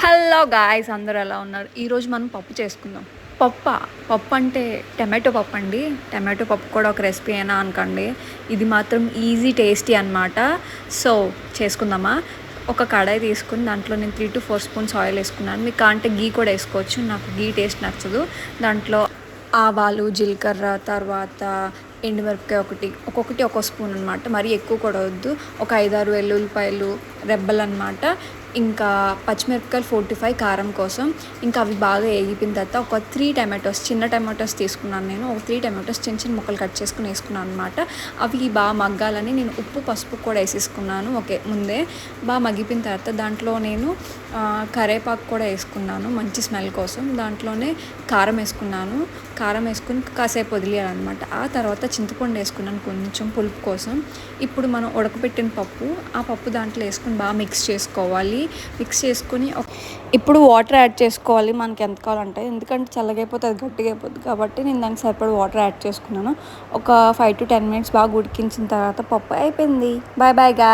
Hello guys అందరూ ఎలా ఉన్నారు? ఈరోజు మనం పప్పు చేసుకుందాం. పప్ప? పప్పు అంటే టమాటో పప్పు అండి. టమాటో పప్పు కూడా ఒక రెసిపీ అయినా అనుకోండి. ఇది మాత్రం ఈజీ టేస్టీ అనమాట సో చేసుకుందామా? ఒక కడాయి తీసుకుని దాంట్లో నేను three to four spoons oil వేసుకున్నాను. మీకు అంటే గీ కూడా వేసుకోవచ్చు. నాకు గీ టేస్ట్ నచ్చదు. దాంట్లో ఆవాలు జీలకర్ర తర్వాత ఎండుమిరపకాయ ఒకటి ఒక్కొక్కటి ఒక్కో స్పూన్ అనమాట మరీ ఎక్కువ కూడా వద్దు. ఒక ఐదారు వెల్లుల్లిపాయలు రెబ్బలు అనమాట ఇంకా పచ్చిమిరపకాయలు ఫోర్టీ ఫైవ్ కారం కోసం. ఇంకా అవి బాగా వేగిపోయిన తర్వాత ఒక త్రీ టమాటోస్ చిన్న టమాటోస్ తీసుకున్నాను నేను. ఒక త్రీ టమాటోస్ చిన్న చిన్న ముక్కలు కట్ చేసుకుని వేసుకున్నాను అనమాట అవి బాగా మగ్గాలని నేను ఉప్పు పసుపు కూడా వేసేసుకున్నాను. ఓకే ముందే బాగా మగ్గిపోయిన తర్వాత దాంట్లో నేను కరేపాకు కూడా వేసుకున్నాను. మంచి స్మెల్ కోసం. దాంట్లోనే కారం వేసుకున్నాను. కారం వేసుకుని కాసేపు వదిలేయాలన్నమాట. ఆ తర్వాత చింతపండు వేసుకున్నాను కొంచెం పులుపు కోసం. ఇప్పుడు మనం ఉడకబెట్టిన పప్పు ఆ పప్పు దాంట్లో వేసుకుని బాగా మిక్స్ చేసుకోవాలి. మిక్స్ చేసుకుని ఇప్పుడు వాటర్ యాడ్ చేసుకోవాలి మనకి ఎంత కావాలంటే. ఎందుకంటే చల్లగైపోతే అది గట్టిగా అయిపోతుంది కాబట్టి నేను దానికి సరిపడ వాటర్ యాడ్ చేసుకున్నాను. ఒక ఫైవ్ టు టెన్ మినిట్స్ బాగా ఉడికించిన తర్వాత పప్పు అయిపోయింది. బాయ్ బాయ్గా